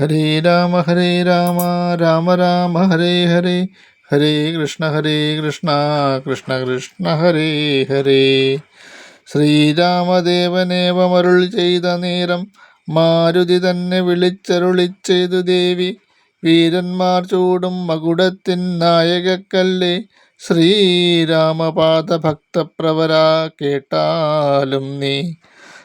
ഹരേ രാമ ഹരേ രാമ രാമ രാമ ഹരേ ഹരേ. ഹരേ കൃഷ്ണ ഹരേ കൃഷ്ണ കൃഷ്ണ കൃഷ്ണ ഹരേ ഹരേ. ശ്രീരാമദേവനേവമരുൾ ചെയ്ത നേരം മാരുതി തന്നെ വിളിച്ചരുളി ദേവി. വീരന്മാർ ചൂടും മകുടത്തിൻ നായകക്കല്ലേ. ശ്രീരാമപാദ ഭക്തപ്രവരാ കേട്ടാലും നീ.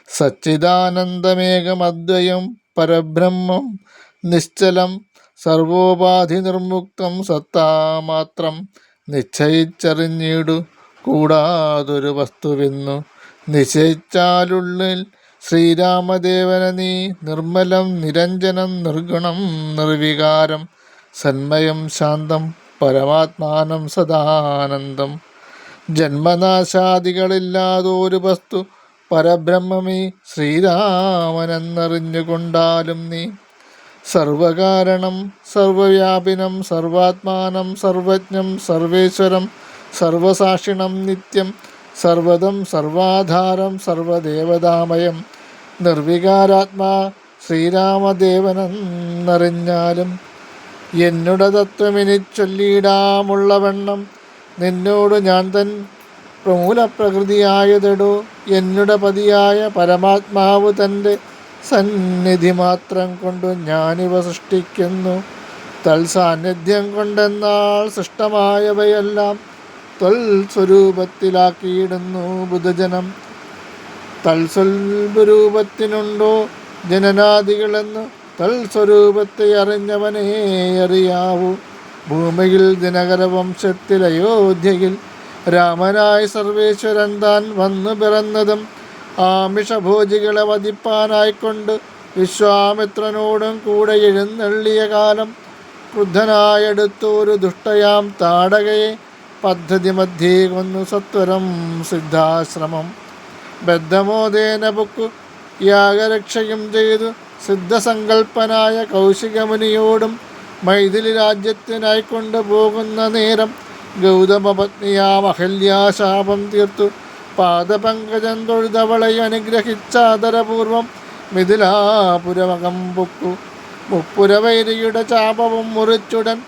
സച്ചിദാനന്ദമേകമദ്വയം പരബ്രഹ്മം നിശ്ചലം സർവോപാധി നിർമുക്തം സത്താമാത്രം നിശ്ചയിച്ചറിഞ്ഞിടു കൂടാതൊരു വസ്തുവിന്നു. നിശ്ചയിച്ചാലുള്ളിൽ ശ്രീരാമദേവന നീ നിർമ്മലം നിരഞ്ജനം നിർഗുണം നിർവികാരം സന്മയം ശാന്തം പരമാത്മാനം സദാനന്ദം. ജന്മനാശാദികളില്ലാതൊരു വസ്തു പരബ്രഹ്മമേ ശ്രീരാമനെന്നറിഞ്ഞുകൊണ്ടാലും നീ. സർവകാരണം സർവവ്യാപിനം സർവാത്മാനം സർവജ്ഞം സർവേശ്വരം സർവസാക്ഷിണം നിത്യം സർവതം സർവാധാരം സർവദേവതാമയം. നിർവികാരാത്മാ ശ്രീരാമദേവനെന്നറിഞ്ഞാലും എന്നുടെ തത്വമിനി ചൊല്ലിയിടാമുള്ളവണ്ണം നിന്നോട് ഞാൻ തൻ പ്രമൂലപ്രകൃതിയായതെടോ എന്നുടെ പതിയായ പരമാത്മാവ് തന്റെ സന്നിധി മാത്രം കൊണ്ടു ഞാനിവ സൃഷ്ടിക്കുന്നു. തൽസാന്നിധ്യം കൊണ്ടെന്നാൽ സൃഷ്ടമായവയെല്ലാം ത്വൽ സ്വരൂപത്തിലാക്കിയിടുന്നു ബുധജനം. തൽസ്വൽപരൂപത്തിനുണ്ടോ ജനനാദികളെന്ന് തൽ സ്വരൂപത്തെ അറിഞ്ഞവനേ അറിയാവൂ. ഭൂമിയിൽ ദിനകര വംശത്തിൽ അയോധ്യയിൽ രാമനായി സർവേശ്വരൻ താൻ വന്നു പിറന്നതും ആമിഷഭോജികളെ വധിപ്പാനായിക്കൊണ്ട് വിശ്വാമിത്രനോടും കൂടെ എഴുന്നള്ളിയ കാലം ക്രുദ്ധനായെടുത്തൊരു ദുഷ്ടയാം താടകയെ പദ്ധതി മധ്യേ കൊന്നു സത്വരം സിദ്ധാശ്രമം. ബദ്ധമോദേന ബുക്ക് യാഗരക്ഷയും ചെയ്തു സിദ്ധസങ്കൽപ്പനായ കൗശികമുനിയോടും മൈഥിലി രാജ്യത്തിനായി പോകുന്ന നേരം ഗൗതമപത്നിയാം അഹല്യാശാപം തീർത്തു. പാദപങ്കജം തൊഴുതവളെ അനുഗ്രഹിച്ചാദരപൂർവം മിഥിലാപുരമകം പൊക്കു. മുപ്പുരവൈരിയുടെ ചാപവും മുറിച്ചുടൻ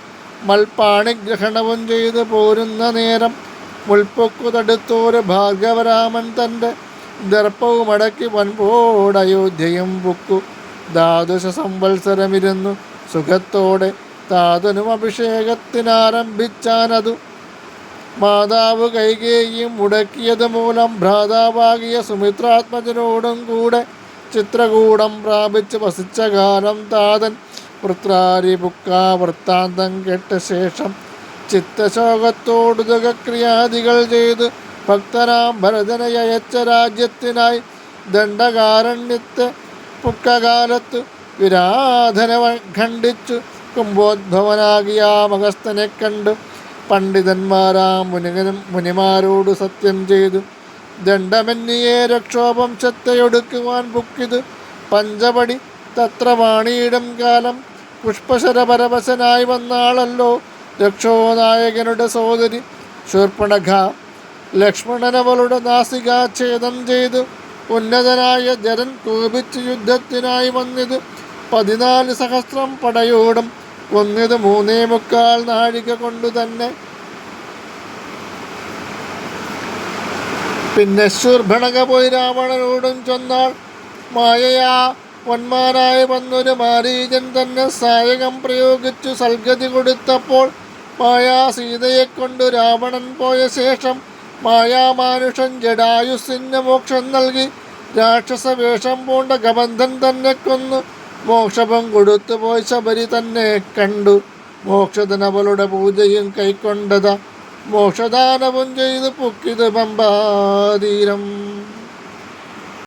മൽപ്പാണിഗ്രഹണവും ചെയ്തു പോരുന്ന നേരം മുൾപ്പൊക്കു തടുത്തോര് ഭാർഗവരാമൻ തന്റെ ദർപ്പവും അടക്കി വൻപോടയോധ്യയും പൊക്കു. ദ്വാദശ സംവത്സരമിരുന്നു സുഖത്തോടെ താതനും അഭിഷേകത്തിനാരംഭിച്ചാനതു മാതാവ് കൈകേയും മുടക്കിയത് മൂലം ഭ്രാതാവാകിയ സുമിത്രാത്മജനോടും കൂടെ ചിത്രകൂടം പ്രാപിച്ച് വസിച്ച കാലം താതൻ വൃത്രാരി പുക്ക വൃത്താന്തം കേട്ട ശേഷം ചിത്തശോകത്തോടുതകക്രിയാദികൾ ചെയ്ത് ഭക്തനാം ഭരതനയച്ച രാജ്യത്തിനായി ദണ്ഡകാരണ്യത്ത് പുക്കകാലത്ത് വിരാധന ഖണ്ഡിച്ചു കുംഭോദ്ഭവനാകിയ കണ്ട് പണ്ഡിതന്മാരാം മുനികനും മുനിമാരോട് സത്യം ചെയ്തു. ദണ്ഡമന്യെ രക്ഷോപംശത്തെയൊടുക്കുവാൻ ബുക്കിത് പഞ്ചപടി തത്ര വാണിയിടം കാലം പുഷ്പശരപരവശനായി വന്നാളല്ലോ രക്ഷോനായകനുടെ സോദരി ശൂർപ്പണഖ ലക്ഷ്മണനവളുടെ നാസികാച്ഛേദം ചെയ്തു. ഉന്നതനായ ജരൻ കോപിച്ച് യുദ്ധത്തിനായി വന്നത്. പതിനാല് സഹസ്രം പടയോടും കൊന്നത് മൂന്നേ മുക്കാൽ നാഴിക കൊണ്ടു തന്നെ. പിന്നെ ശൂർഭണക പോയി രാവണനോടും ചൊന്നാൾ മായയാ വന്മാരായി വന്നൊരു മാരീജൻ തന്നെ സായകം പ്രയോഗിച്ചു സൽഗതി കൊടുത്തപ്പോൾ മായാ സീതയെ കൊണ്ട് രാവണൻ പോയ ശേഷം മായാമാനുഷൻ ജഡായുസിന് മോക്ഷം നൽകി. രാക്ഷസവേഷം പൂണ്ട ഗബന്ധൻ തന്നെ കൊന്നു. മോക്ഷപം കൊടുത്തു പോയി ശബരി തന്നെ കണ്ടു. മോക്ഷധനവളുടെ പൂജയും കൈക്കൊണ്ടത. മോക്ഷദാനവും ചെയ്ത് പൊക്കിത് പമ്പാതീരം.